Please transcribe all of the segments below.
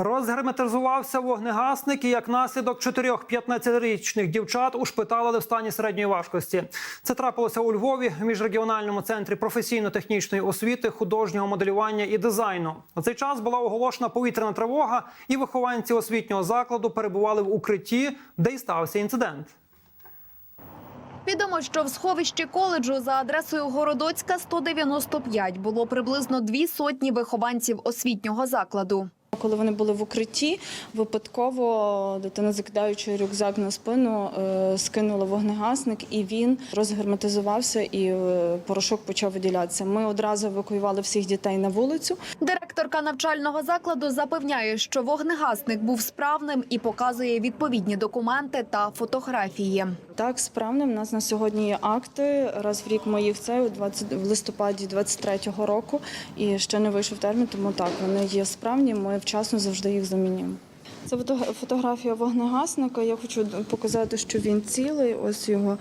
Розгерметизувався вогнегасник і як наслідок чотирьох 15-річних дівчат ушпиталили в стані середньої важкості. Це трапилося у Львові в міжрегіональному центрі професійно-технічної освіти, художнього моделювання і дизайну. У цей час була оголошена повітряна тривога, і вихованці освітнього закладу перебували в укритті, де й стався інцидент. Відомо, що в сховищі коледжу за адресою Городоцька 195 було приблизно дві сотні вихованців освітнього закладу. Коли вони були в укритті, випадково дитина, закидаючи рюкзак на спину, е, скинула вогнегасник, і він розгерметизувався, і е, порошок почав виділятися. Ми одразу евакуювали всіх дітей на вулицю. Директорка навчального закладу запевняє, що вогнегасник був справним і показує відповідні документи та фотографії. Так, справно, в нас на сьогодні є акти. Раз в рік ми їх це у 20, в листопаді 23-го року, і ще не вийшов термін, тому так вони є справні. Ми вчасно завжди їх замінюємо. Це фото- фотографія вогнегасника. Я хочу показати, що він цілий. Ось його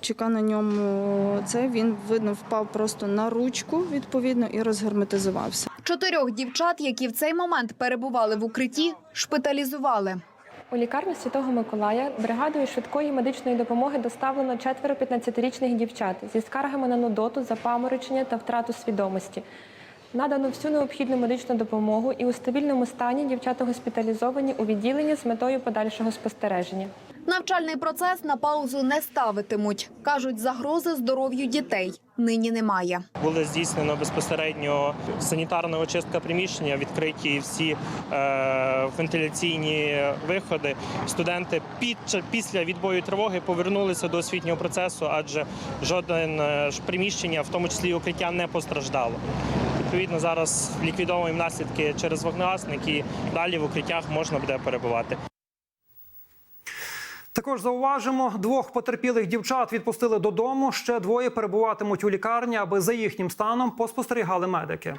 чека на ньому. Це він видно впав просто на ручку відповідно і розгерметизувався. Чотирьох дівчат, які в цей момент перебували в укритті, шпиталізували. У лікарню Святого Миколая бригадою швидкої медичної допомоги доставлено четверо 15-річних дівчат зі скаргами на нудоту, запаморочення та втрату свідомості. Надано всю необхідну медичну допомогу і у стабільному стані дівчата госпіталізовані у відділенні з метою подальшого спостереження. Навчальний процес на паузу не ставитимуть. Кажуть, загрози здоров'ю дітей нині немає. Було здійснено безпосередньо санітарна очистка приміщення, відкриті всі е, вентиляційні виходи. Студенти під після відбою тривоги повернулися до освітнього процесу, адже жоден е, приміщення, в тому числі укриття, не постраждало. Відповідно, зараз ліквідовуємо наслідки через вогнегасник і далі в укриттях можна буде перебувати. Також зауважимо, двох потерпілих дівчат відпустили додому. Ще двоє перебуватимуть у лікарні, аби за їхнім станом поспостерігали медики.